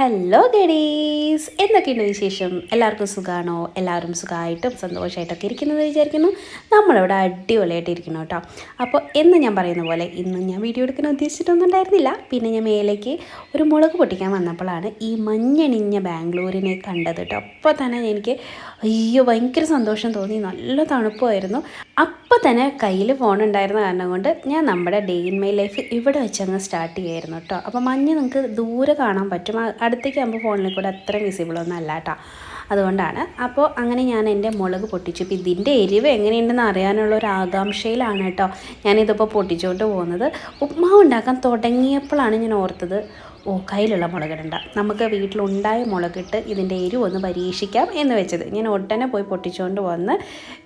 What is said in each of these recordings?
Hello ഗഡീസ് എന്തൊക്കെയുണ്ട് വിശേഷം? എല്ലാവർക്കും സുഖമാണോ എല്ലാവരും സുഖമായിട്ടും സന്തോഷമായിട്ടൊക്കെ ഇരിക്കുന്നത് വിചാരിക്കുന്നു. നമ്മളിവിടെ അടിപൊളിയായിട്ട് ഇരിക്കണം കേട്ടോ. അപ്പോൾ എന്ന് ഞാൻ പറയുന്ന പോലെ ഇന്ന് ഞാൻ വീഡിയോ എടുക്കാൻ ഉദ്ദേശിച്ചിട്ടൊന്നും ഉണ്ടായിരുന്നില്ല. പിന്നെ ഞാൻ മേലേക്ക് ഒരു മുളക് പൊട്ടിക്കാൻ വന്നപ്പോഴാണ് ഈ മഞ്ഞണിഞ്ഞ ബാംഗ്ലൂരിനെ കണ്ടത് കേട്ടോ. അപ്പോൾ തന്നെ എനിക്ക് അയ്യോ ഭയങ്കര സന്തോഷം തോന്നി. നല്ല തണുപ്പമായിരുന്നു. അപ്പോൾ തന്നെ കയ്യിൽ ഫോൺ ഉണ്ടായിരുന്ന കാരണം കൊണ്ട് ഞാൻ നമ്മുടെ ഡേ ഇൻ മൈ ലൈഫ് ഇവിടെ വെച്ചങ്ങ് സ്റ്റാർട്ട് ചെയ്യായിരുന്നു കേട്ടോ. അപ്പോൾ മഞ്ഞ് നിങ്ങൾക്ക് ദൂരെ കാണാൻ പറ്റും. അടുത്തേക്ക് ആകുമ്പോൾ ഫോണിൽ കൂടെ അത്ര വിസിബിൾ ഒന്നും അല്ല കേട്ടോ അതുകൊണ്ടാണ്. അപ്പോൾ അങ്ങനെ ഞാൻ എന്റെ മുളക് പൊട്ടിച്ചു. ഇപ്പോൾ ഇതിന്റെ എരിവ് എങ്ങനെയുണ്ടെന്ന് അറിയാനുള്ള ഒരു ആകാംക്ഷയിലാണ് കേട്ടോ ഞാനിതിപ്പോൾ പൊട്ടിച്ചുകൊണ്ട് പോകുന്നത്. ഉപ്മാവ് ഉണ്ടാക്കാൻ തുടങ്ങിയപ്പോഴാണ് ഞാൻ ഓർത്തത് ഓ കയ്യിലുള്ള മുളകിടണ്ട. നമുക്ക് വീട്ടിലുണ്ടായ മുളകിട്ട് ഇതിന്റെ എരിവ് ഒന്ന് പരീക്ഷിക്കാം എന്ന് വെച്ചത്. ഞാൻ ഒട്ടനെ പോയി പൊട്ടിച്ചുകൊണ്ട് വന്ന്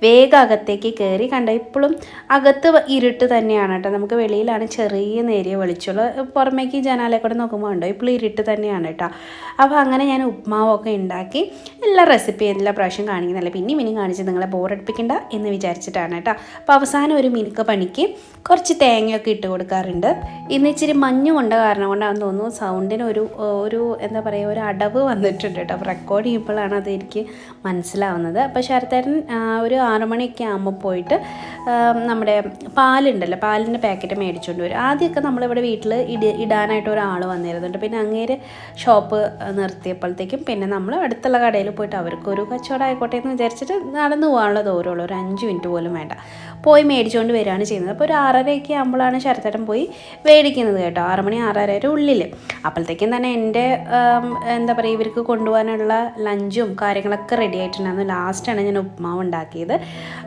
വേഗം അകത്തേക്ക് കയറി കണ്ട ഇപ്പോഴും അകത്ത് ഇരുട്ട് തന്നെയാണ് കേട്ടോ. നമുക്ക് വെളിയിലാണ് ചെറിയ നേരിയ വെളിച്ചുള്ള പുറമേക്ക് ജനാലെ കൂടെ നോക്കുമ്പോൾ ഉണ്ടോ ഇപ്പോഴും ഇരുട്ട് തന്നെയാണ് കേട്ടോ. അപ്പോൾ അങ്ങനെ ഞാൻ ഉപ്മാവൊക്കെ ഉണ്ടാക്കി എല്ലാ റെസിപ്പി എല്ലാ പ്രാവശ്യം കാണിക്കുന്നില്ല. പിന്നെയും ഇനിയും കാണിച്ച് നിങ്ങളെ ബോറടിപ്പിക്കണ്ട എന്ന് വിചാരിച്ചിട്ടാണ് കേട്ടോ. അപ്പോൾ അവസാനം ഒരു മിനുക്ക് പണിക്ക് കുറച്ച് തേങ്ങയൊക്കെ ഇട്ട് കൊടുക്കാറുണ്ട്. ഇന്ന് ഇച്ചിരി മഞ്ഞ് കൊണ്ട കാരണം കൊണ്ടാണെന്ന് തോന്നുന്നു സൗണ്ടിന് ഒരു എന്താ പറയുക ഒരു അടവ് വന്നിട്ടുണ്ട് കേട്ടോ. റെക്കോർഡ് ചെയ്യുമ്പോഴാണ് അത് എനിക്ക് മനസ്സിലാവുന്നത് അപ്പോൾ ശരത്തേരൻ ഒരു ആറുമണിയൊക്കെ ആകുമ്പോൾ പോയിട്ട് നമ്മുടെ പാലുണ്ടല്ലോ പാലിന്റെ പാക്കറ്റ് മേടിച്ചുകൊണ്ട് വരും. ആദ്യമൊക്കെ നമ്മളിവിടെ വീട്ടിൽ ഇടി ഇടാനായിട്ട് ഒരാൾ വന്നിരുന്നുണ്ട്. പിന്നെ അങ്ങേര് ഷോപ്പ് നിർത്തിയപ്പോഴത്തേക്കും പിന്നെ നമ്മൾ അടുത്തുള്ള കടയിൽ പോയിട്ട് അവർക്കൊരു കച്ചവടം ആയിക്കോട്ടെ എന്ന് വിചാരിച്ചിട്ട് നടന്നു പോകാനുള്ള ദൂരമുള്ളൂ. ഒരു അഞ്ച് മിനിറ്റ് പോലും വേണ്ട. പോയി മേടിച്ചുകൊണ്ട് വരികയാണ് ചെയ്യുന്നത്. അപ്പോൾ ഒരു ആറരയൊക്കെ ആകുമ്പോഴാണ് ശരത്തേട്ടൻ പോയി മേടിക്കുന്നത് കേട്ടോ. ആറ് മണി ആറരയുടെ ഉള്ളിൽ. അപ്പോഴത്തേക്കും തന്നെ എന്റെ എന്താ പറയുക ഇവർക്ക് കൊണ്ടുപോകാനുള്ള ലഞ്ചും കാര്യങ്ങളൊക്കെ റെഡി ആയിട്ടുണ്ടായിരുന്നു. ലാസ്റ്റാണ് ഞാൻ ഉപ്മാവ് ഉണ്ടാക്കിയത്.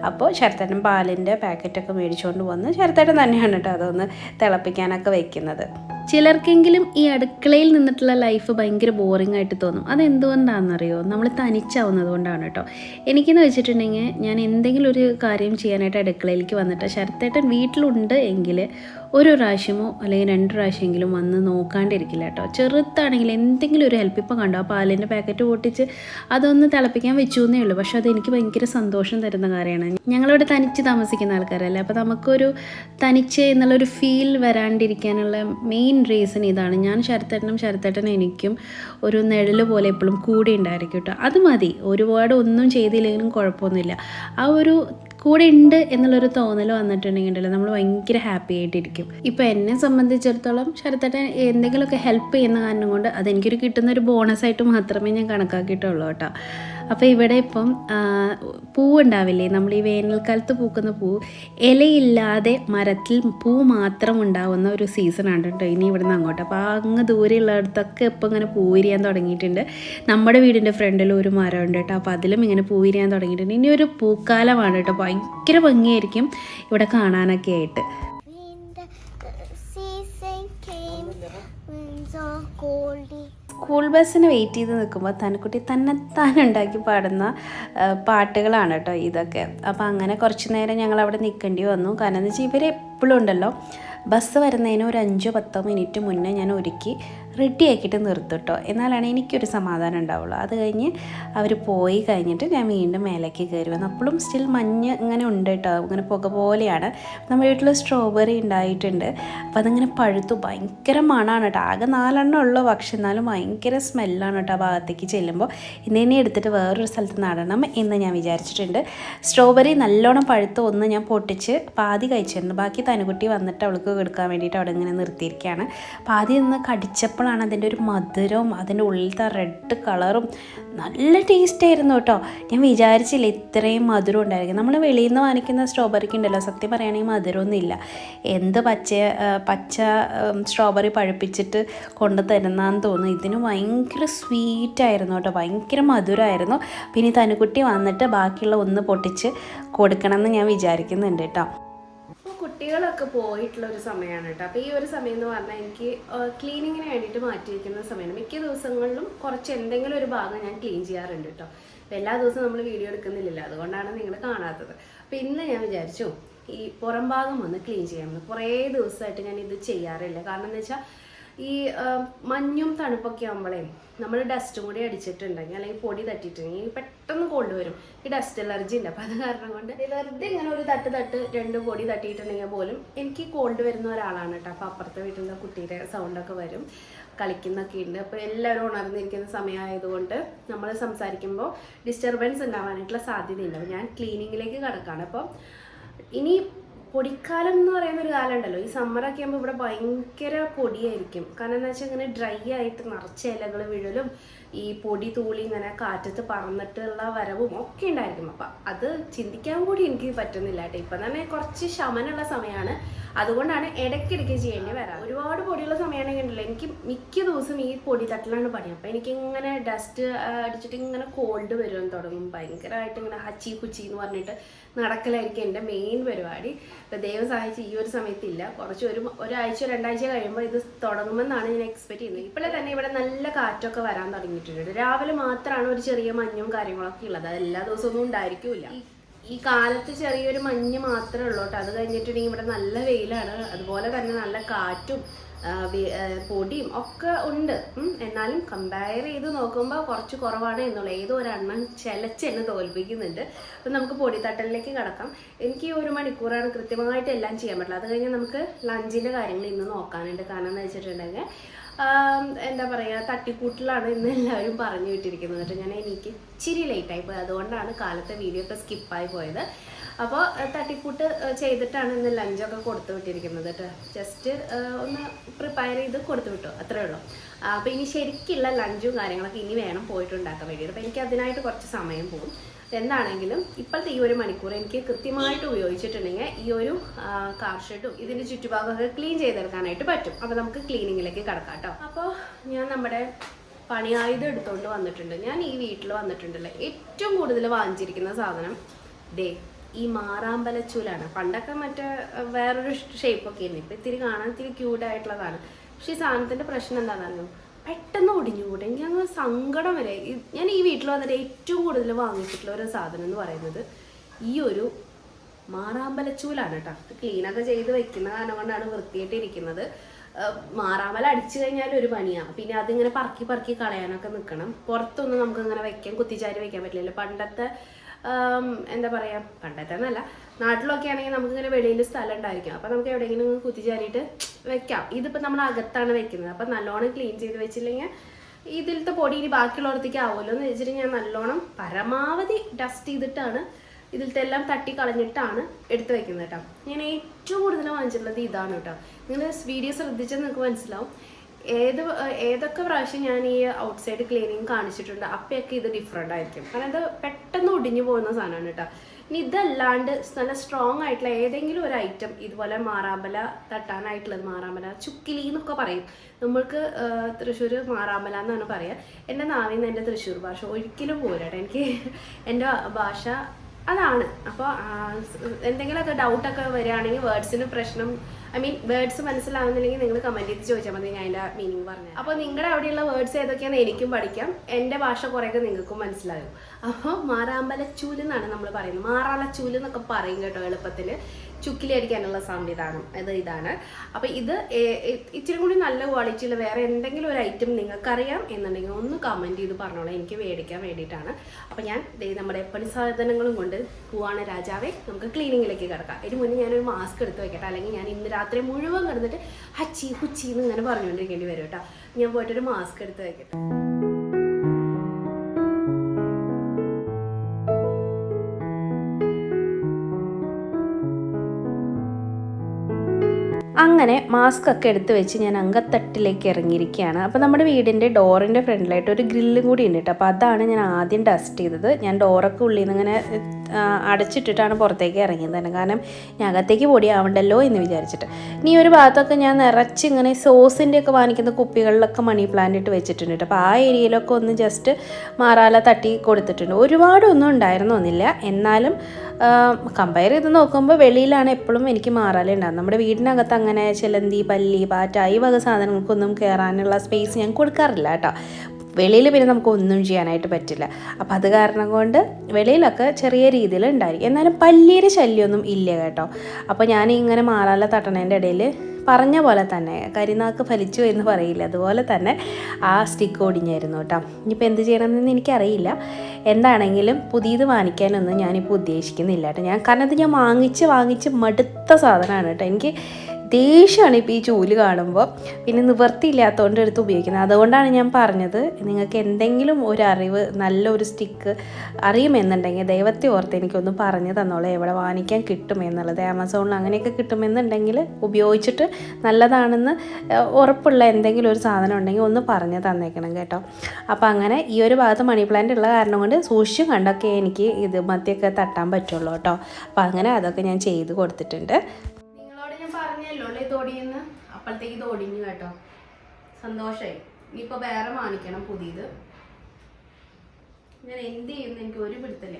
അപ്പോൾ ശരത്തേട്ടൻ പാലിന്റെ പാക്കറ്റൊക്കെ മേടിച്ചുകൊണ്ട് വന്ന് ചെറുതായിട്ട് തന്നെയാണ് കേട്ടോ അതൊന്ന് തിളപ്പിക്കാനൊക്കെ വെക്കുന്നത്. ചിലർക്കെങ്കിലും ഈ അടുക്കളയിൽ നിന്നിട്ടുള്ള ലൈഫ് ഭയങ്കര ബോറിംഗ് ആയിട്ട് തോന്നും. അതെന്തുകൊണ്ടാണെന്നറിയോ? നമ്മൾ തനിച്ചാവുന്നത് കൊണ്ടാണ് കേട്ടോ. എനിക്കെന്ന് വെച്ചിട്ടുണ്ടെങ്കിൽ ഞാൻ എന്തെങ്കിലും ഒരു കാര്യം ചെയ്യാനായിട്ട് അടുക്കളയിലേക്ക് വന്നിട്ട് ശരത്തേട്ടൻ വീട്ടിലുണ്ട് എങ്കിൽ ഒരു പ്രാവശ്യമോ അല്ലെങ്കിൽ രണ്ട് പ്രാവശ്യമെങ്കിലും വന്ന് നോക്കാണ്ടിരിക്കില്ല കേട്ടോ. ചെറുത്താണെങ്കിൽ എന്തെങ്കിലും ഒരു ഹെൽപ്പ് ഇപ്പോൾ കണ്ടോ? ആ പാലിന്റെ പാക്കറ്റ് പൊട്ടിച്ച് അതൊന്ന് തിളപ്പിക്കാൻ വെച്ചു എന്നേ ഉള്ളൂ. പക്ഷേ അതെനിക്ക് ഭയങ്കര സന്തോഷം തരുന്ന കാര്യമാണ്. ഞങ്ങളിവിടെ തനിച്ച് താമസിക്കുന്ന ആൾക്കാരല്ലേ? അപ്പോൾ നമുക്കൊരു തനിച്ച് എന്നുള്ളൊരു ഫീൽ വരാണ്ടിരിക്കാനുള്ള മെയിൻ റീസൺ ഇതാണ്. ഞാൻ ശരത്തേട്ടനും ശരത്തേട്ടനും എനിക്കും ഒരു നിഴൽ പോലെ എപ്പോഴും കൂടെ ഉണ്ടായിരിക്കും കേട്ടോ. അത് മതി. ഒരുപാട് ഒന്നും ചെയ്തില്ലെങ്കിലും കുഴപ്പമൊന്നുമില്ല. ആ ഒരു കൂടെ ഉണ്ട് എന്നുള്ളൊരു തോന്നൽ വന്നിട്ടുണ്ടെങ്കിൽ നമ്മൾ ഭയങ്കര ഹാപ്പി ആയിട്ടിരിക്കും. ഇപ്പോൾ എന്നെ സംബന്ധിച്ചിടത്തോളം ശരത്തേട്ടൻ എന്തെങ്കിലുമൊക്കെ ഹെൽപ്പ് ചെയ്യുന്ന കാരണം കൊണ്ട് അതെനിക്കൊരു കിട്ടുന്ന ഒരു ബോണസ് ആയിട്ട് മാത്രമേ ഞാൻ കണക്കാക്കിയിട്ടുള്ളൂ കേട്ടോ. അപ്പോൾ ഇവിടെ ഇപ്പം പൂവുണ്ടാവില്ലേ? നമ്മൾ ഈ വേനൽക്കാലത്ത് പൂക്കുന്ന പൂ ഇലയില്ലാതെ മരത്തിൽ പൂ മാത്രം ഉണ്ടാവുന്ന ഒരു സീസണാണ് കേട്ടോ ഇനി ഇവിടുന്ന് അങ്ങോട്ട്. അപ്പോൾ അങ്ങ് ദൂരെയുള്ളിടത്തൊക്കെ ഇപ്പം ഇങ്ങനെ പൂവിരിയാൻ തുടങ്ങിയിട്ടുണ്ട്. നമ്മുടെ വീടിന്റെ ഫ്രണ്ടിൽ ഒരു മരം ഉണ്ട് കേട്ടോ അപ്പോൾ അതിലും ഇങ്ങനെ പൂവിരിയാൻ തുടങ്ങിയിട്ടുണ്ട്. ഇനി ഒരു പൂക്കാലമാണ് കേട്ടോ ഭയങ്കര ഭംഗിയായിരിക്കും ഇവിടെ കാണാനൊക്കെ ആയിട്ട്. Came, winds are. സ്കൂൾ ബസ്സിന് വെയിറ്റ് ചെയ്ത് നിൽക്കുമ്പോൾ തനക്കുട്ടി തന്നെ താനുണ്ടാക്കി പാടുന്ന പാട്ടുകളാണ് കേട്ടോ ഇതൊക്കെ. അപ്പോൾ അങ്ങനെ കുറച്ച് നേരം ഞങ്ങൾ അവിടെ നിൽക്കേണ്ടി വന്നു. കാരണം എന്ന് വെച്ചാൽ ഇവർ എപ്പോഴും ഉണ്ടല്ലോ. ബസ് വരുന്നതിന് ഒരു അഞ്ചോ പത്തോ മിനിറ്റ് മുന്നേ ഞാൻ ഒരുക്കി. റെഡി ആക്കിയിട്ട് നിർത്തും കേട്ടോ എന്നാലാണ് എനിക്കൊരു സമാധാനം ഉണ്ടാവുള്ളൂ. അത് കഴിഞ്ഞ് അവർ പോയി കഴിഞ്ഞിട്ട് ഞാൻ വീണ്ടും മേലേക്ക് കയറി വന്നു. അപ്പോഴും സ്റ്റിൽ മഞ്ഞ് ഇങ്ങനെ ഉണ്ട് കേട്ടോ ഇങ്ങനെ പുക പോലെയാണ്. നമ്മുടെ വീട്ടിൽ സ്ട്രോബെറി ഉണ്ടായിട്ടുണ്ട്. അപ്പോൾ അതിങ്ങനെ പഴുത്തു. ഭയങ്കര മണമാണ് കേട്ടോ ആകെ നാലെണ്ണം ഉള്ളൂ. പക്ഷെ എന്നാലും ഭയങ്കര സ്മെല്ലാണ് കേട്ടോ ആ ഭാഗത്തേക്ക് ചെല്ലുമ്പോൾ. ഇന്നിനെ എടുത്തിട്ട് വേറൊരു സ്ഥലത്ത് നടണം എന്ന് ഞാൻ വിചാരിച്ചിട്ടുണ്ട്. സ്ട്രോബെറി നല്ലോണം പഴുത്ത് ഒന്ന് ഞാൻ പൊട്ടിച്ച് പാതി കഴിച്ചിരുന്നു. ബാക്കി തനുകുട്ടി വന്നിട്ട് അവൾക്ക് എടുക്കാൻ വേണ്ടിയിട്ട് അവിടെ ഇങ്ങനെ നിർത്തിയിരിക്കുകയാണ്. അപ്പോൾ ആദ്യം ഒന്ന് നിന്ന് കടിച്ചപ്പോഴാണ് അതിന്റെ ഒരു മധുരവും അതിന്റെ ഉള്ളിലത്തെ റെഡ് കളറും നല്ല ടേസ്റ്റ് ആയിരുന്നു കേട്ടോ. ഞാൻ വിചാരിച്ചില്ല ഇത്രയും മധുരം ഉണ്ടായിരിക്കും. നമ്മൾ വെളിയിൽ നിന്ന് വാങ്ങിക്കുന്ന സ്ട്രോബെറിക്ക് ഉണ്ടല്ലോ സത്യം പറയുകയാണെങ്കിൽ മധുരമൊന്നും ഇല്ല. എന്ത് പച്ച പച്ച സ്ട്രോബെറി പഴുപ്പിച്ചിട്ട് കൊണ്ട് തരുന്നതെന്ന് തോന്നുന്നു. ഇതിന് ഭയങ്കര സ്വീറ്റായിരുന്നു കേട്ടോ ഭയങ്കര മധുരമായിരുന്നു. പിന്നെ ഈ തനുകുട്ടി വന്നിട്ട് ബാക്കിയുള്ള ഒന്ന് പൊട്ടിച്ച് കൊടുക്കണം എന്ന് ഞാൻ വിചാരിക്കുന്നുണ്ട് കേട്ടോ. കുട്ടികളൊക്കെ പോയിട്ടുള്ള ഒരു സമയമാണ് കേട്ടോ. അപ്പോൾ ഈ ഒരു സമയം എന്ന് പറഞ്ഞാൽ എനിക്ക് ക്ലീനിങ്ങിന് വേണ്ടിയിട്ട് മാറ്റിയിരിക്കുന്ന സമയമാണ്. മിക്ക ദിവസങ്ങളിലും കുറച്ച് എന്തെങ്കിലും ഒരു ഭാഗം ഞാൻ ക്ലീൻ ചെയ്യാറുണ്ട് കേട്ടോ. അപ്പോൾ എല്ലാ ദിവസവും നമ്മൾ വീഡിയോ എടുക്കുന്നില്ലല്ലോ. അതുകൊണ്ടാണ് നിങ്ങൾ കാണാത്തത്. അപ്പോൾ ഇന്ന് ഞാൻ വിചാരിച്ചു ഈ പുറം ഭാഗം ഒന്ന് ക്ലീൻ ചെയ്യാമെന്ന് കുറേ ദിവസമായിട്ട് ഞാൻ ഇത് ചെയ്യാറില്ല. കാരണം എന്താ വെച്ചാൽ ഈ മഞ്ഞും തണുപ്പൊക്കെ ആകുമ്പോഴേ നമ്മൾ ഡസ്റ്റും കൂടി അടിച്ചിട്ടുണ്ടെങ്കിൽ അല്ലെങ്കിൽ പൊടി തട്ടിയിട്ടുണ്ടെങ്കിൽ പെട്ടെന്ന് കോൾഡ് വരും. ഈ ഡസ്റ്റ് അലർജി ഉണ്ട്. അപ്പം അത് കാരണം കൊണ്ട് വെറുതെ ഇങ്ങനെ ഒരു തട്ട് തട്ട് രണ്ട് പൊടി തട്ടിയിട്ടുണ്ടെങ്കിൽ പോലും എനിക്ക് കോൾഡ് വരുന്ന ഒരാളാണ് കേട്ടോ. അപ്പോൾ അപ്പുറത്തെ വീട്ടിൽ നിന്ന് കുട്ടിയുടെ സൗണ്ടൊക്കെ വരും. കളിക്കുന്നൊക്കെ ഉണ്ട്. അപ്പോൾ എല്ലാവരും ഉണർന്നിരിക്കുന്ന സമയമായതുകൊണ്ട് നമ്മൾ സംസാരിക്കുമ്പോൾ ഡിസ്റ്റർബൻസ് ഉണ്ടാവാനായിട്ടുള്ള സാധ്യതയുണ്ട് അപ്പോൾ ഞാൻ ക്ലീനിങ്ങിലേക്ക് കിടക്കുകയാണ് അപ്പോൾ ഇനി പൊടിക്കാലം എന്ന് പറയുന്ന ഒരു കാലം ഉണ്ടല്ലോ ഈ സമ്മറൊക്കെ ആകുമ്പോൾ ഇവിടെ ഭയങ്കര പൊടിയായിരിക്കും. കാരണം എന്താ വെച്ചാൽ ഇങ്ങനെ ഡ്രൈ ആയിട്ട് നിറച്ച ഇലകൾ വീഴലും ഈ പൊടി തൂളി ഇങ്ങനെ കാറ്റത്ത് പറന്നിട്ടുള്ള വരവും ഒക്കെ ഉണ്ടായിരിക്കും. അപ്പം അത് ചിന്തിക്കാൻ കൂടി എനിക്ക് പറ്റുന്നില്ല കേട്ടോ. ഇപ്പം തന്നെ കുറച്ച് ശമനമുള്ള സമയമാണ്. അതുകൊണ്ടാണ് ഇടയ്ക്കിടയ്ക്ക് ചെയ്യേണ്ടി വരാം. ഒരുപാട് പൊടിയുള്ള സമയമാണെങ്കിൽ ഉണ്ടല്ലോ. എനിക്ക് മിക്ക ദിവസം ഈ പൊടി തട്ടിലാണ് പണി. അപ്പം എനിക്ക് ഇങ്ങനെ ഡസ്റ്റ് അടിച്ചിട്ട് ഇങ്ങനെ കോൾഡ് വരും തുടങ്ങും. ഭയങ്കരമായിട്ട് ഇങ്ങനെ ഹച്ചി കുച്ചി എന്ന് പറഞ്ഞിട്ട് നടക്കലായിരിക്കും എന്റെ മെയിൻ പരിപാടി. ഇപ്പം ദൈവം സഹായിച്ച് ഈ ഒരു സമയത്തില്ല കുറച്ച് ഒരു ഒരാഴ്ച രണ്ടാഴ്ച കഴിയുമ്പോൾ ഇത് തുടങ്ങുമെന്നാണ് ഞാൻ എക്സ്പെക്ട് ചെയ്യുന്നത്. ഇപ്പോഴേ തന്നെ ഇവിടെ നല്ല കാറ്റൊക്കെ വരാൻ തുടങ്ങിയിട്ടുണ്ട്. രാവിലെ മാത്രമാണ് ഒരു ചെറിയ മഞ്ഞും കാര്യങ്ങളൊക്കെ ഉള്ളത്. അത് എല്ലാ ദിവസവും ഉണ്ടായിരിക്കില്ല. ഈ കാലത്ത് ചെറിയൊരു മഞ്ഞ് മാത്രമേ ഉള്ളൂ കേട്ടോ. അത് കഴിഞ്ഞിട്ടുണ്ടെങ്കിൽ ഇവിടെ നല്ല വെയിലാണ്. അതുപോലെ തന്നെ നല്ല കാറ്റും പൊടിയും ഒക്കെ ഉണ്ട്. എന്നാലും കമ്പയർ ചെയ്ത് നോക്കുമ്പോൾ കുറച്ച് കുറവാണ് എന്നുള്ളത് ഏതോ ഒരെണ്ണം ചിലച്ച് എന്നെ തോൽപ്പിക്കുന്നുണ്ട്. അപ്പം നമുക്ക് പൊടിത്തട്ടലിലേക്ക് കിടക്കാം. എനിക്ക് ഒരു മണിക്കൂറാണ് കൃത്യമായിട്ട് എല്ലാം ചെയ്യാൻ പറ്റില്ല. അത് കഴിഞ്ഞാൽ നമുക്ക് ലഞ്ചിന്റെ കാര്യങ്ങൾ ഇന്ന് നോക്കാനുണ്ട്. കാരണം എന്ന് വെച്ചിട്ടുണ്ടെങ്കിൽ എന്താ പറയുക തട്ടിക്കൂട്ടിലാണ് ഇന്ന് എല്ലാവരും പറഞ്ഞു വിട്ടിരിക്കുന്നത് കേട്ടോ. ഞാൻ എനിക്ക് ഇച്ചിരി ലേറ്റായി പോയത് അതുകൊണ്ടാണ് കാലത്തെ വീഡിയോ ഒക്കെ സ്കിപ്പായി പോയത്. അപ്പോൾ തട്ടിക്കൂട്ട് ചെയ്തിട്ടാണ് ഇന്ന് ലഞ്ചൊക്കെ കൊടുത്തു വിട്ടിരിക്കുന്നത് കേട്ടോ. ജസ്റ്റ് ഒന്ന് പ്രിപ്പയർ ചെയ്ത് കൊടുത്തു വിട്ടു. അത്രേ ഉള്ളൂ. അപ്പോൾ ഇനി ശരിക്കുള്ള ലഞ്ചും കാര്യങ്ങളൊക്കെ ഇനി വേണം പോയിട്ടുണ്ടാക്കാൻ വേണ്ടിയിട്ട്. അപ്പോൾ എനിക്ക് അതിനായിട്ട് കുറച്ച് സമയം പോകും എന്താണെങ്കിലും ഇപ്പോഴത്തെ ഈ ഒരു മണിക്കൂർ എനിക്ക് കൃത്യമായിട്ട് ഉപയോഗിച്ചിട്ടുണ്ടെങ്കിൽ ഈ ഒരു കാർ ഷെഡും ഇതിന്റെ ചുറ്റുഭാഗമൊക്കെ ക്ലീൻ ചെയ്തെടുക്കാനായിട്ട് പറ്റും. അപ്പോൾ നമുക്ക് ക്ലീനിങ്ങിലേക്ക് കിടക്കാം കേട്ടോ. അപ്പോൾ ഞാൻ നമ്മുടെ പണിയായുധം എടുത്തുകൊണ്ട് വന്നിട്ടുണ്ട്. ഞാൻ ഈ വീട്ടിൽ വന്നിട്ടുണ്ടല്ലോ. ഏറ്റവും കൂടുതൽ വാങ്ങിച്ചിരിക്കുന്ന സാധനം ദേ ഈ മാറാമ്പലച്ചൂലാണ് പണ്ടൊക്കെ മറ്റേ വേറൊരു ഷേപ്പൊക്കെ ആയിരുന്നു. ഇപ്പം ഇത്തിരി കാണാൻ ഇത്തിരി ക്യൂട്ടായിട്ടുള്ളതാണ് പക്ഷേ ഈ സാധനത്തിന്റെ പ്രശ്നം എന്താണെന്നറിയോ? പെട്ടെന്ന് ഒടിഞ്ഞു കൂടെ എനിക്ക് അങ്ങനെ സങ്കടം വരെ. ഞാൻ ഈ വീട്ടിൽ വന്നിട്ട് ഏറ്റവും കൂടുതൽ വാങ്ങിച്ചിട്ടുള്ള ഒരു സാധനം എന്ന് പറയുന്നത് ഈ ഒരു മാറാമ്പലച്ചൂലാണ് കേട്ടോ ക്ലീനൊക്കെ ചെയ്ത് വെക്കുന്ന കാരണം കൊണ്ടാണ് വൃത്തിയായിട്ട് ഇരിക്കുന്നത്. മാറാമല അടിച്ചു കഴിഞ്ഞാൽ ഒരു പണിയാണ് പിന്നെ അതിങ്ങനെ പറക്കി പറക്കി കളയാനൊക്കെ നിൽക്കണം പുറത്തൊന്നും നമുക്ക് ഇങ്ങനെ വെക്കാൻ കുത്തിച്ചാരി വെക്കാൻ പറ്റില്ല പണ്ടത്തെ എന്താ പറയുക പണ്ടത്തെ എന്നല്ല. നാട്ടിലൊക്കെ ആണെങ്കിൽ നമുക്കിങ്ങനെ വെളിയിൽ സ്ഥലം ഉണ്ടായിരിക്കും. അപ്പം നമുക്ക് എവിടെയെങ്കിലും കുത്തിച്ചാരിയിട്ട് വെക്കാം. ഇതിപ്പോൾ നമ്മൾ അകത്താണ് വെക്കുന്നത്. അപ്പം നല്ലോണം ക്ലീൻ ചെയ്ത് വെച്ചില്ലെങ്കിൽ ഇതിലത്തെ പൊടി ഇനി ബാക്കിയുള്ളവർത്തേക്ക് ആവുമല്ലോ എന്ന് വെച്ചിട്ട് ഞാൻ നല്ലോണം പരമാവധി ഡസ്റ്റ് ചെയ്തിട്ടാണ് ഇതിലത്തെ എല്ലാം തട്ടി കളഞ്ഞിട്ടാണ് എടുത്തു വെക്കുന്നത് കേട്ടോ. ഞാൻ ഏറ്റവും കൂടുതൽ വാങ്ങിച്ചിട്ടുള്ളത് ഇതാണ് കേട്ടോ. നിങ്ങൾ വീഡിയോ ശ്രദ്ധിച്ചാൽ നിങ്ങൾക്ക് മനസ്സിലാവും. ഏത് ഏതൊക്കെ പ്രാവശ്യം ഞാൻ ഈ ഔട്ട് സൈഡ് ക്ലീനിങ് കാണിച്ചിട്ടുണ്ട് അപ്പോഴൊക്കെ ഇത് ഡിഫറെന്റ് ആയിരിക്കും. കാരണം ഇത് പെട്ടെന്ന് ഒടിഞ്ഞു പോകുന്ന സാധനമാണ് കേട്ടോ. ഇനി ഇതല്ലാണ്ട് നല്ല സ്ട്രോങ് ആയിട്ടുള്ള ഏതെങ്കിലും ഒരു ഐറ്റം ഇതുപോലെ മാറാമ്പല തട്ടാനായിട്ടുള്ളത് മാറാമ്പല ചുക്കിലി എന്നൊക്കെ പറയും. നമ്മൾക്ക് തൃശ്ശൂർ മാറാമ്പല എന്നാണ് പറയുക എന്റെ നാവിൽ നിന്ന് എന്റെ തൃശ്ശൂർ ഭാഷ ഒരിക്കലും പോരാട്ടെ എനിക്ക് എന്റെ ഭാഷ അതാണ്. അപ്പോൾ എന്തെങ്കിലുമൊക്കെ ഡൗട്ടൊക്കെ വരികയാണെങ്കിൽ വേർഡ്സിന് പ്രശ്നം ഐ മീൻ വേർഡ്സ് മനസ്സിലാവുന്നില്ലെങ്കിൽ നിങ്ങൾ കമന്റ് ചെയ്ത് ചോദിച്ചാൽ മതി ഞാൻ അതിന്റെ മീനിങ് പറഞ്ഞു അപ്പോൾ നിങ്ങളുടെ അവിടെയുള്ള വേർഡ്സ് ഏതൊക്കെയാണെന്ന് എനിക്കും പഠിക്കാം. എന്റെ ഭാഷ കുറേയൊക്കെ നിങ്ങൾക്കും മനസ്സിലാകും. അപ്പോൾ മാറാമ്പലച്ചൂൽ എന്നാണ് നമ്മൾ പറയുന്നത്. മാറാളച്ചൂൽ എന്നൊക്കെ പറയും കേട്ടോ എളുപ്പത്തിൽ ചുക്കിലി അടിക്കാനുള്ള സംവിധാനം. അത് ഇതാണ്. അപ്പോൾ ഇത് ഇച്ചിരി കൂടി നല്ല ക്വാളിറ്റിയുള്ള വേറെ എന്തെങ്കിലും ഒരു ഐറ്റം നിങ്ങൾക്കറിയാം എന്നുണ്ടെങ്കിൽ ഒന്ന് കമന്റ് ചെയ്ത് പറഞ്ഞോളാം. എനിക്ക് മേടിക്കാൻ വേണ്ടിയിട്ടാണ്. അപ്പോൾ ഞാൻ നമ്മുടെ പണി സാധനങ്ങളും കൊണ്ട് പോവാണ് രാജാവേ. നമുക്ക് ക്ലീനിങ്ങിലേക്ക് കിടക്കാം. ഇതിന് മുന്നേ ഞാനൊരു മാസ്ക് എടുത്ത് വെക്കട്ടെ. അല്ലെങ്കിൽ ഞാൻ ഇന്ന് രാത്രി മുഴുവൻ കിടന്നിട്ട് ഹച്ചി ഹുച്ചി എന്ന് ഇങ്ങനെ പറഞ്ഞുകൊണ്ടിരിക്കേണ്ടി വരും കേട്ടോ. ഞാൻ പോയിട്ടൊരു മാസ്ക് എടുത്ത് വെക്കട്ടെ. അങ്ങനെ മാസ്ക് ഒക്കെ എടുത്ത് വെച്ച് ഞാൻ അങ്കത്തട്ടിലേക്ക് ഇറങ്ങിയിരിക്കുകയാണ്. അപ്പോൾ നമ്മുടെ വീടിന്റെ ഡോറിന്റെ ഫ്രണ്ടിലായിട്ട് ഒരു ഗ്രില്ലും കൂടി ഉണ്ട് കേട്ടോ. അപ്പോൾ അതാണ് ഞാൻ ആദ്യം ഡസ്റ്റ് ചെയ്തത്. ഞാൻ ഡോറൊക്കെ ഉള്ളിൽ നിന്ന് ഇങ്ങനെ അടച്ചിട്ടിട്ടാണ് പുറത്തേക്ക് ഇറങ്ങിയത് തന്നെ കാരണം ഞാൻ അകത്തേക്ക് പൊടിയാവണ്ടല്ലോ എന്ന് വിചാരിച്ചിട്ട്. ഇനി ഒരു ഭാഗത്തൊക്കെ ഞാൻ നിറച്ച് ഇങ്ങനെ സോസിന്റെ ഒക്കെ വാങ്ങിക്കുന്ന കുപ്പികളിലൊക്കെ മണി പ്ലാന്റ് ഇട്ട് വെച്ചിട്ടുണ്ട് അപ്പോൾ ആ ഏരിയയിലൊക്കെ ഒന്ന് ജസ്റ്റ് മാറാല തട്ടി കൊടുത്തിട്ടുണ്ട്. ഒരുപാടൊന്നും ഉണ്ടായിരുന്നൊന്നുമില്ല എന്നാലും കമ്പയർ ചെയ്ത് നോക്കുമ്പോൾ വെളിയിലാണ് എപ്പോഴും എനിക്ക് മാറാലേ ഉണ്ടാകുന്നത് നമ്മുടെ വീടിനകത്ത് അങ്ങനെ ചിലന്തി പല്ലി പാറ്റ ഈ വക സാധനങ്ങൾക്കൊന്നും കയറാനുള്ള സ്പേസ് ഞാൻ കൊടുക്കാറില്ല കേട്ടോ. വെളിയിൽ പിന്നെ നമുക്ക് ഒന്നും ചെയ്യാനായിട്ട് പറ്റില്ല. അപ്പം അത് കാരണം കൊണ്ട് വെളിയിലൊക്കെ ചെറിയ രീതിയിൽ ഉണ്ടായിരിക്കും. എന്നാലും പല്ലിയുടെ ശല്യമൊന്നും ഇല്ല കേട്ടോ. അപ്പോൾ ഞാൻ ഇങ്ങനെ മാറാല തട്ടണേന്റെ ഇടയിൽ പറഞ്ഞ പോലെ തന്നെ കരിനാക്ക് ഫലിച്ചു എന്ന് പറയില്ല അതുപോലെ തന്നെ ആ സ്റ്റിക്ക് ഒടിഞ്ഞായിരുന്നു കേട്ടോ. ഇനിയിപ്പോൾ എന്ത് ചെയ്യണമെന്ന് എനിക്കറിയില്ല. എന്താണെങ്കിലും പുതിയത് വാങ്ങിക്കാനൊന്നും ഞാനിപ്പോൾ ഉദ്ദേശിക്കുന്നില്ല കേട്ടോ. ഞാൻ കാരണം ഇത് ഞാൻ വാങ്ങിച്ച് വാങ്ങിച്ച് മടുത്ത സാധനമാണ് കേട്ടോ. എനിക്ക് ദേഷ്യമാണ് ഇപ്പോൾ ഈ ചൂൽ കാണുമ്പോൾ പിന്നെ നിവൃത്തിയില്ലാത്തതുകൊണ്ട് എടുത്ത് ഉപയോഗിക്കുന്നത് അതുകൊണ്ടാണ് ഞാൻ പറഞ്ഞത് നിങ്ങൾക്ക് എന്തെങ്കിലും ഒരു അറിവ് നല്ലൊരു സ്റ്റിക്ക് അറിയുമെന്നുണ്ടെങ്കിൽ ദൈവത്തെ ഓർത്ത് എനിക്കൊന്ന് പറഞ്ഞു തന്നോളൂ. എവിടെ വാങ്ങിക്കാൻ കിട്ടുമെന്നുള്ളത് ആമസോണിൽ അങ്ങനെയൊക്കെ കിട്ടുമെന്നുണ്ടെങ്കിൽ ഉപയോഗിച്ചിട്ട് നല്ലതാണെന്ന് ഉറപ്പുള്ള എന്തെങ്കിലും ഒരു സാധനം ഉണ്ടെങ്കിൽ ഒന്ന് പറഞ്ഞു തന്നേക്കണം കേട്ടോ. അപ്പോൾ അങ്ങനെ ഈ ഒരു ഭാഗത്ത് മണി പ്ലാന്റ് ഉള്ള കാരണം കൊണ്ട് സൂക്ഷിച്ചും കണ്ടൊക്കെ എനിക്ക് ഇത് മത്തിയൊക്കെ തട്ടാൻ പറ്റുള്ളൂ കേട്ടോ. അപ്പോൾ അങ്ങനെ അതൊക്കെ ഞാൻ ചെയ്ത് കൊടുത്തിട്ടുണ്ട്. ഒടിയെന്ന് അപ്പോഴത്തേക്ക് ഇത് ഒടിഞ്ഞു കേട്ടോ. സന്തോഷമായി ഇനിയിപ്പോൾ വേറെ വാങ്ങിക്കണം പുതിയത്. ഞാൻ എന്ത് ചെയ്യുന്നു എനിക്ക് ഒരു പിടുത്തില്ല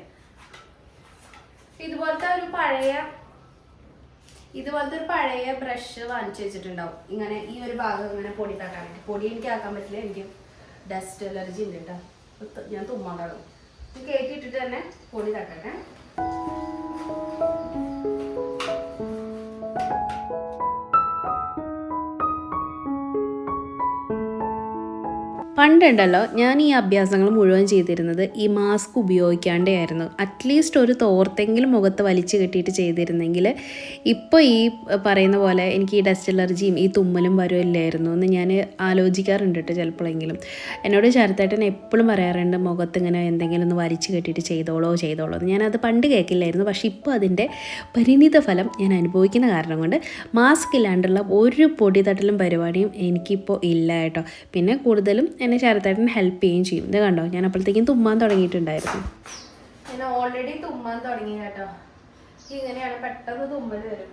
ഇതുപോലത്തെ ഒരു പഴയ ഇതുപോലത്തെ ഒരു പഴയ ബ്രഷ് വാങ്ങിച്ചു വെച്ചിട്ടുണ്ടാവും. ഇങ്ങനെ ഈ ഒരു ഭാഗം ഇങ്ങനെ പൊടി തട്ടാനായിട്ട് പൊടി എനിക്ക് ആക്കാൻ പറ്റില്ല. എനിക്ക് ഡസ്റ്റ് അലർജി ഉണ്ട് കേട്ടോ. ഞാൻ തുമ്മാൻ തുടങ്ങും. കയറ്റിയിട്ടിട്ട് തന്നെ പൊടി തട്ടട്ടെ. പണ്ടുണ്ടല്ലോ ഞാൻ ഈ അഭ്യാസങ്ങൾ മുഴുവൻ ചെയ്തിരുന്നത് ഈ മാസ്ക് ഉപയോഗിക്കാണ്ടായിരുന്നു. അറ്റ്ലീസ്റ്റ് ഒരു തോർത്തെങ്കിലും മുഖത്ത് വലിച്ചു കെട്ടിയിട്ട് ചെയ്തിരുന്നെങ്കിൽ ഇപ്പോൾ ഈ പറയുന്ന പോലെ എനിക്ക് ഈ ഡസ്റ്റ് അലർജിയും ഈ തുമ്മലും വരുമില്ലായിരുന്നു എന്ന് ഞാൻ ആലോചിക്കാറുണ്ട് കേട്ടോ ചിലപ്പോഴെങ്കിലും. എന്നോട് ശരത്തേട്ടൻ എപ്പോഴും പറയാറുണ്ട് മുഖത്ത് ഇങ്ങനെ എന്തെങ്കിലും ഒന്ന് വലിച്ചു കെട്ടിയിട്ട് ചെയ്തോളോ ചെയ്തോളോ എന്ന്. ഞാനത് പണ്ട് കേൾക്കില്ലായിരുന്നു പക്ഷേ ഇപ്പോൾ അതിന്റെ പരിണിത ഫലം ഞാൻ അനുഭവിക്കുന്ന കാരണം കൊണ്ട് മാസ്ക് ഇല്ലാണ്ടുള്ള ഒരു പൊടി തട്ടലും പരിപാടിയും എനിക്കിപ്പോൾ ഇല്ല കേട്ടോ. പിന്നെ കൂടുതലും എന്നെ ശരത്തേട്ടൻ ഹെൽപ്പ് ചെയ്യുകയും ചെയ്യും. ഇത് കണ്ടോ? ഞാൻ അപ്പോഴത്തേക്കും തുമ്മാൻ തുടങ്ങിയിട്ടുണ്ടായിരുന്നു. ഓൾറെഡി തുമ്മാൻ തുടങ്ങി കേട്ടോ. ഇങ്ങനെയാണ് പെട്ടെന്ന് തുമ്മൽ വരും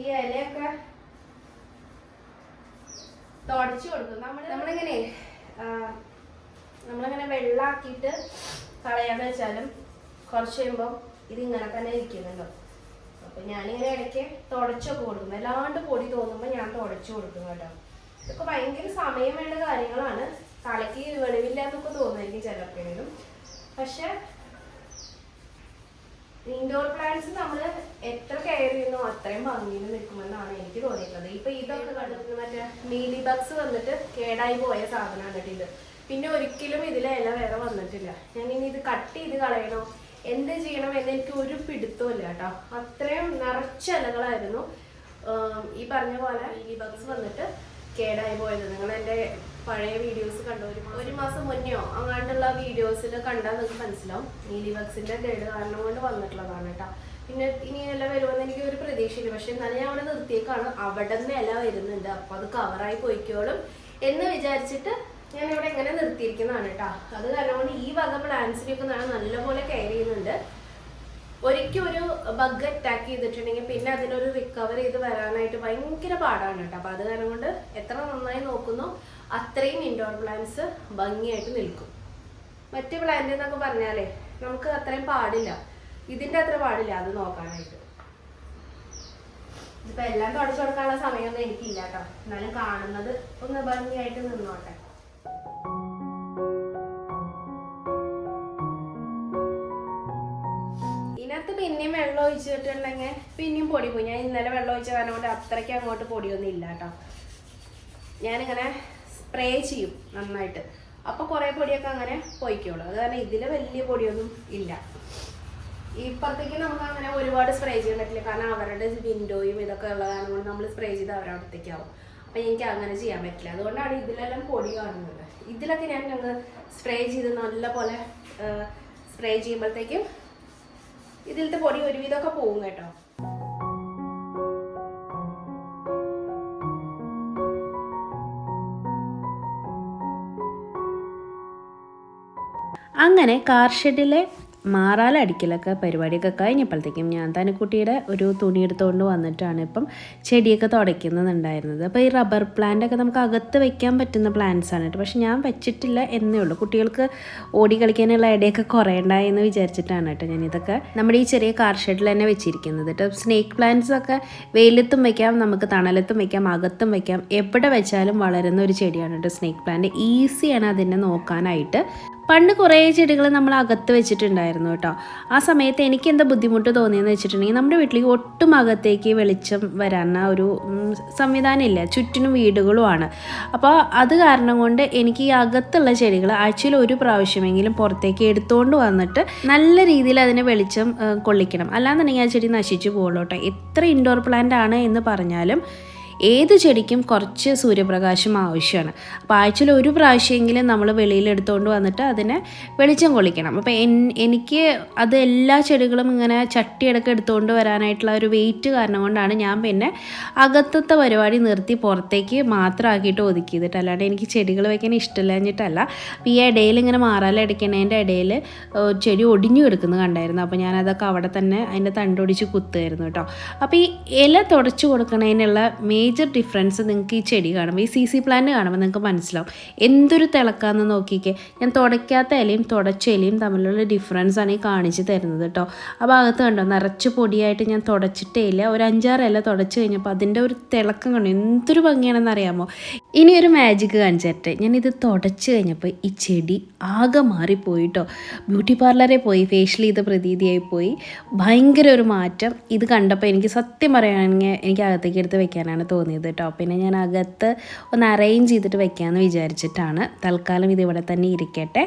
ഈ ഇലയൊക്കെ തുടച്ചു കൊടുക്കും. നമ്മൾ നമ്മളിങ്ങനെ നമ്മളിങ്ങനെ വെള്ളാക്കിയിട്ട് കളയാന്ന് വെച്ചാലും കുറച്ച് കഴിയുമ്പോൾ ഇതിങ്ങനെ തന്നെ ഇരിക്കുന്നുണ്ടോ? അപ്പൊ ഞാനിങ്ങനെ ഇടയ്ക്ക് തുടച്ചൊക്കെ കൊടുക്കും. വല്ലാണ്ട് പൊടി തോന്നുമ്പോൾ ഞാൻ തുടച്ചു കൊടുക്കും കേട്ടോ. ഇതൊക്കെ ഭയങ്കര സമയം വേണ്ട കാര്യങ്ങളാണ്. തലയ്ക്ക് വെളിവില്ലാന്നൊക്കെ തോന്നുമായിരിക്കും ചിലപ്പോഴും പക്ഷെ ഇൻഡോർ പ്ലാന്റ്സ് നമ്മൾ എത്ര കെയർ ചെയ്യുന്നോ അത്രയും ഭംഗിയിൽ നിൽക്കുമെന്നാണ് എനിക്ക് തോന്നിയിട്ടുള്ളത്. ഇപ്പൊ ഇതൊക്കെ കണ്ടിട്ട് മറ്റേ മീലി ബക്സ് വന്നിട്ട് കേടായി പോയ സാധനമാണ് ഇത്. പിന്നെ ഒരിക്കലും ഇതിലെ ഇല വേറെ വന്നിട്ടില്ല. ഞാൻ ഇനി ഇത് കട്ട് ചെയ്ത് കളയണോ? എന്ത് ചെയ്യണം എന്ന് എനിക്ക് ഒരു പിടുത്തമില്ല കേട്ടോ. അത്രയും നിറച്ച ഇലകളായിരുന്നു. ഈ പറഞ്ഞ പോലെ മീലി ബക്സ് വന്നിട്ട് കേടായി പോയത്. നിങ്ങൾ പഴയ വീഡിയോസ് കണ്ടോ? ഒരു ഒരു മാസം മുന്നെയോ? അങ്ങാണ്ടുള്ള വീഡിയോസിൽ കണ്ടാൽ നിങ്ങൾക്ക് മനസ്സിലാവും. നീലി ബഗ്സിന്റെ കേട് കാരണം കൊണ്ട് വന്നിട്ടുള്ളതാണ് കേട്ടോ. പിന്നെ ഇനി ഇല വരുമെന്ന് എനിക്ക് ഒരു പ്രതീക്ഷയില്ല. പക്ഷെ എന്നാലും ഞാൻ അവിടെ നിർത്തിയേക്കാണ്. അവിടെ നിന്ന് ഇല വരുന്നുണ്ട്. അപ്പൊ അത് കവറായി പോയിക്കോളും എന്ന് വിചാരിച്ചിട്ട് ഞാൻ ഇവിടെ ഇങ്ങനെ നിർത്തിയിരിക്കുന്നതാണ് കേട്ടോ. അത് കാരണം കൊണ്ട് ഈ വക പ്ലാന്റ്സിനെയൊക്കെ ഞാൻ നല്ലപോലെ കെയർ ചെയ്യുന്നുണ്ട്. ഒരിക്കൽ ഒരു ബഗ് അറ്റാക്ക് ചെയ്തിട്ടുണ്ടെങ്കിൽ പിന്നെ അതിനൊരു റിക്കവർ ചെയ്ത് വരാനായിട്ട് ഭയങ്കര പാടാണ് കേട്ടോ. അപ്പൊ അത് കാരണം കൊണ്ട് എത്ര നന്നായി നോക്കുന്നു അത്രയും ഇൻഡോർ പ്ലാന്റ്സ് ഭംഗിയായിട്ട് നിൽക്കും. മറ്റ് പ്ലാന്റ് എന്നൊക്കെ പറഞ്ഞാലേ നമുക്ക് അത്രയും പാടില്ല. ഇതിന്റെ അത്ര പാടില്ല അത് നോക്കാനായിട്ട്. ഇതിപ്പോൾ എല്ലാം തുടച്ചു കൊടുക്കാനുള്ള സമയമൊന്നും എനിക്കില്ല കേട്ടോ. എന്നാലും കാണുന്നത് ഒന്ന് ഭംഗിയായിട്ട് നിന്നോട്ടെ. ഇതിനകത്ത് പിന്നെയും വെള്ളം ഒഴിച്ചിട്ടുണ്ടെങ്കിൽ പിന്നെയും പൊടി പോയി. ഞാൻ ഇന്നലെ വെള്ളം ഒഴിച്ച കാരണം കൊണ്ട് അത്രയ്ക്ക് അങ്ങോട്ട് പൊടിയൊന്നും ഇല്ല കേട്ടോ. ഞാനിങ്ങനെ സ്പ്രേ ചെയ്യും നന്നായിട്ട്. അപ്പോൾ കുറേ പൊടിയൊക്കെ അങ്ങനെ പൊയ്ക്കോളൂ. അത് കാരണം ഇതിൽ വലിയ പൊടിയൊന്നും ഇല്ല. ഇപ്പുറത്തേക്ക് നമുക്ക് അങ്ങനെ ഒരുപാട് സ്പ്രേ ചെയ്യാൻ പറ്റില്ല. കാരണം അവരുടെ വിൻഡോയും ഇതൊക്കെ ഉള്ള കാരണം കൊണ്ട് നമ്മൾ സ്പ്രേ ചെയ്ത് അവരുടെ അടുത്തേക്കാവും അപ്പൊ എനിക്ക് അങ്ങനെ ചെയ്യാൻ പറ്റില്ല. അതുകൊണ്ടാണ് ഇതിലെല്ലാം പൊടി കാണുന്നത്. ഇതിലൊക്കെ ഞാൻ അങ്ങ് സ്പ്രേ ചെയ്ത് നല്ല പോലെ സ്പ്രേ ചെയ്യുമ്പോഴത്തേക്കും ഇതിലത്തെ പൊടി ഒരുവിധമൊക്കെ പോകും കേട്ടോ. അങ്ങനെ കാർ ഷെഡിലെ മാറാലടിക്കലൊക്കെ പരിപാടിയൊക്കെ കഴിഞ്ഞപ്പോഴത്തേക്കും ഞാൻ തനിക്കുട്ടിയുടെ ഒരു തുണി എടുത്തുകൊണ്ട് വന്നിട്ടാണ് ഇപ്പം ചെടിയൊക്കെ തുടയ്ക്കുന്നുണ്ടായിരുന്നത്. അപ്പോൾ ഈ റബ്ബർ പ്ലാന്റ് ഒക്കെ നമുക്ക് അകത്ത് വെക്കാൻ പറ്റുന്ന പ്ലാന്റ്സ് ആണ് കേട്ടോ. പക്ഷെ ഞാൻ വെച്ചിട്ടില്ല എന്നേ ഉള്ളൂ. കുട്ടികൾക്ക് ഓടി കളിക്കാനുള്ള ഇടയൊക്കെ കുറയണ്ടായി എന്ന് വിചാരിച്ചിട്ടാണ് കേട്ടോ ഞാൻ ഇതൊക്കെ നമ്മുടെ ഈ ചെറിയ കാർ ഷെഡിൽ തന്നെ വെച്ചിരിക്കുന്നത് കേട്ടോ. സ്നേക്ക് പ്ലാന്റ്സ് ഒക്കെ വെയിലത്തും വെക്കാം നമുക്ക് തണലത്തും വെക്കാം അകത്തും വെക്കാം. എവിടെ വെച്ചാലും വളരുന്ന ഒരു ചെടിയാണ് കേട്ടോ സ്നേക്ക് പ്ലാന്റ് ഈസിയാണ് അതിനെ നോക്കാനായിട്ട്. പണ്ട് കുറേ ചെടികൾ നമ്മൾ അകത്ത് വെച്ചിട്ടുണ്ടായിരുന്നു കേട്ടോ. ആ സമയത്ത് എനിക്ക് എന്താ ബുദ്ധിമുട്ട് തോന്നിയെന്ന് വെച്ചിട്ടുണ്ടെങ്കിൽ നമ്മുടെ വീട്ടിലേക്ക് ഒട്ടും അകത്തേക്ക് വെളിച്ചം വരാൻ ഒരു സംവിധാനമില്ല. ചുറ്റിനും വീടുകളുമാണ്. അപ്പോൾ അത് കാരണം കൊണ്ട് എനിക്ക് ഈ അകത്തുള്ള ചെടികൾ ആഴ്ചയിൽ ഒരു പ്രാവശ്യമെങ്കിലും പുറത്തേക്ക് എടുത്തുകൊണ്ട് വന്നിട്ട് നല്ല രീതിയിൽ അതിനെ വെളിച്ചം കൊള്ളിക്കണം. അല്ലാന്നുണ്ടെങ്കിൽ ആ ചെടി നശിച്ചു പോകുള്ളൂ കേട്ടോ. എത്ര ഇൻഡോർ പ്ലാന്റ് ആണ് എന്ന് പറഞ്ഞാലും ഏത് ചെടിക്കും കുറച്ച് സൂര്യപ്രകാശം ആവശ്യമാണ്. അപ്പോൾ ആഴ്ചയിൽ ഒരു പ്രാവശ്യമെങ്കിലും നമ്മൾ വെളിയിൽ എടുത്തുകൊണ്ട് വന്നിട്ട് അതിനെ വെളിച്ചം കൊള്ളിക്കണം. അപ്പോൾ എനിക്ക് അത് എല്ലാ ചെടികളും ഇങ്ങനെ ചട്ടിയടക്കം എടുത്തുകൊണ്ട് വരാനായിട്ടുള്ള ഒരു വെയിറ്റ് കാരണം കൊണ്ടാണ് ഞാൻ പിന്നെ അകത്തത്തെ പരിപാടി നിർത്തി പുറത്തേക്ക് മാത്രമാക്കിയിട്ട് ഒതുക്കിയതിട്ട് അല്ലാണ്ട് എനിക്ക് ചെടികൾ വയ്ക്കാൻ ഇഷ്ടമില്ലാഞ്ഞിട്ടല്ല. ഈ ഇടയിൽ ഇങ്ങനെ മാറാലടിക്കണതിന്റെ ഇടയിൽ ചെടി ഒടിഞ്ഞു കിടക്കുന്നത് കണ്ടായിരുന്നു. അപ്പോൾ ഞാനതൊക്കെ അവിടെ തന്നെ അതിന്റെ തണ്ടൊടിച്ച് കുത്തുമായിരുന്നു കേട്ടോ. അപ്പോൾ ഈ ഇല തുടച്ചു കൊടുക്കുന്നതിനുള്ള മേജർ ഡിഫറൻസ് നിങ്ങൾക്ക് ഈ ചെടി കാണുമ്പോൾ ഈ സി സി പ്ലാന്റ് കാണുമ്പോൾ നിങ്ങൾക്ക് മനസ്സിലാവും. എന്തൊരു തിളക്കാന്ന് നോക്കിക്കേ. ഞാൻ തുടയ്ക്കാത്ത ഇലയും തുടച്ച ഇലയും തമ്മിലുള്ള ഡിഫറൻസ് ആണ് ഈ കാണിച്ചു തരുന്നത് കേട്ടോ. ആ ഭാഗത്ത് കണ്ടോ നിറച്ച് പൊടിയായിട്ട് ഞാൻ തുടച്ചിട്ടേ ഇല്ല ഒരു അഞ്ചാറ് ഇല തുടച്ച് കഴിഞ്ഞപ്പോൾ അതിന്റെ ഒരു തിളക്കം കണ്ടു എന്തൊരു ഭംഗിയാണെന്ന് അറിയാമോ? ഇനി ഒരു മാജിക് കാണിച്ചു തരട്ടെ ഞാനിത് തുടച്ച് കഴിഞ്ഞപ്പോൾ ഈ ചെടി ആകെ മാറിപ്പോയി കേട്ടോ. ബ്യൂട്ടി പാർലറിൽ പോയി ഫേഷ്യൽ ചെയ്ത പ്രതീതിയായി പോയി. ഭയങ്കര ഒരു മാറ്റം. ഇത് കണ്ടപ്പോൾ എനിക്ക് സത്യം പറയുകയാണെങ്കിൽ എനിക്ക് അകത്തേക്ക് എടുത്ത് വെക്കാനാണ് തോന്നിയത് കേട്ടോ പിന്നെ ഞാൻ അകത്ത് ഒന്ന് അറേഞ്ച് ചെയ്തിട്ട് വെക്കാമെന്ന് വിചാരിച്ചിട്ടാണ്. തൽക്കാലം ഇത് ഇവിടെ തന്നെ ഇരിക്കട്ടെ.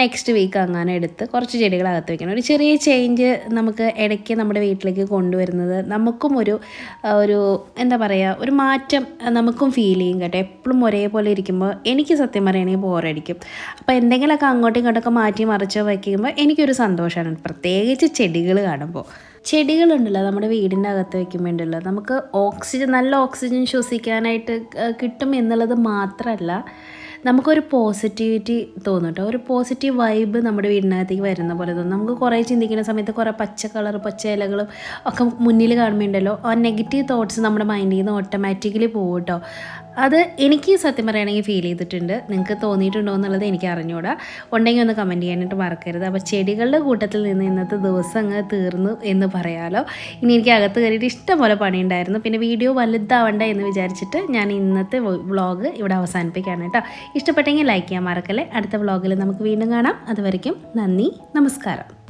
നെക്സ്റ്റ് വീക്ക് അങ്ങനെ എടുത്ത് കുറച്ച് ചെടികൾ അകത്ത് വെക്കണം. ഒരു ചെറിയ ചേഞ്ച് നമുക്ക് ഇടയ്ക്ക് നമ്മുടെ വീട്ടിലേക്ക് കൊണ്ടുവരുന്നത് നമുക്കും ഒരു ഒരു എന്താ പറയുക ഒരു മാറ്റം നമുക്കും ഫീൽ ചെയ്യും കേട്ടോ. എപ്പോഴും ഒരേപോലെ ഇരിക്കുമ്പോൾ എനിക്ക് സത്യം പറയുകയാണെങ്കിൽ ബോറടിക്കും. അപ്പോൾ എന്തെങ്കിലുമൊക്കെ അങ്ങോട്ടും ഇങ്ങോട്ടൊക്കെ മാറ്റി മറിച്ചോ വയ്ക്കുമ്പോൾ എനിക്കൊരു സന്തോഷമാണ്. പ്രത്യേകിച്ച് ചെടികൾ കാണുമ്പോൾ. ചെടികളുണ്ടല്ലോ നമ്മുടെ വീടിന്റെ അകത്ത് വയ്ക്കാൻ വേണ്ടിയുള്ള നമുക്ക് ഓക്സിജൻ നല്ല ഓക്സിജൻ ശ്വസിക്കാനായിട്ട് കിട്ടും എന്നുള്ളത് മാത്രമല്ല നമുക്കൊരു പോസിറ്റിവിറ്റി തോന്നും കേട്ടോ. ഒരു പോസിറ്റീവ് വൈബ് നമ്മുടെ വീടിനകത്തേക്ക് വരുന്ന പോലെ തോന്നും. നമുക്ക് കുറേ ചിന്തിക്കുന്ന സമയത്ത് കുറേ പച്ച കളർ പച്ച ഇലകളും ഒക്കെ മുന്നിൽ കാണുമ്പോൾ ഉണ്ടല്ലോ ആ നെഗറ്റീവ് തോട്ട്സ് നമ്മുടെ മൈൻഡിൽ നിന്ന് ഓട്ടോമാറ്റിക്കലി പോകും കേട്ടോ. അത് എനിക്ക് സത്യം പറയുകയാണെങ്കിൽ ഫീൽ ചെയ്തിട്ടുണ്ട്. നിങ്ങൾക്ക് തോന്നിയിട്ടുണ്ടോ എന്നുള്ളത് എനിക്ക് അറിഞ്ഞൂടാ. ഉണ്ടെങ്കിൽ ഒന്ന് കമന്റ് ചെയ്യാനായിട്ട് മറക്കരുത്. അപ്പോൾ ചെടികളുടെ കൂട്ടത്തിൽ നിന്ന് ഇന്നത്തെ ദിവസം അങ്ങ് തീർന്നു എന്ന് പറയാലോ. ഇനി എനിക്ക് അകത്ത് കയറിയിട്ട് ഇഷ്ടംപോലെ പണിയുണ്ടായിരുന്നു. പിന്നെ വീഡിയോ വലുതാവണ്ട എന്ന് വിചാരിച്ചിട്ട് ഞാൻ ഇന്നത്തെ വ്ളോഗ് ഇവിടെ അവസാനിപ്പിക്കുകയാണ് കേട്ടോ. ഇഷ്ടപ്പെട്ടെങ്കിൽ ലൈക്ക് ചെയ്യാൻ മറക്കല്ലേ. അടുത്ത വ്ളോഗിൽ നമുക്ക് വീണ്ടും കാണാം. അതുവരയ്ക്കും നന്ദി നമസ്കാരം.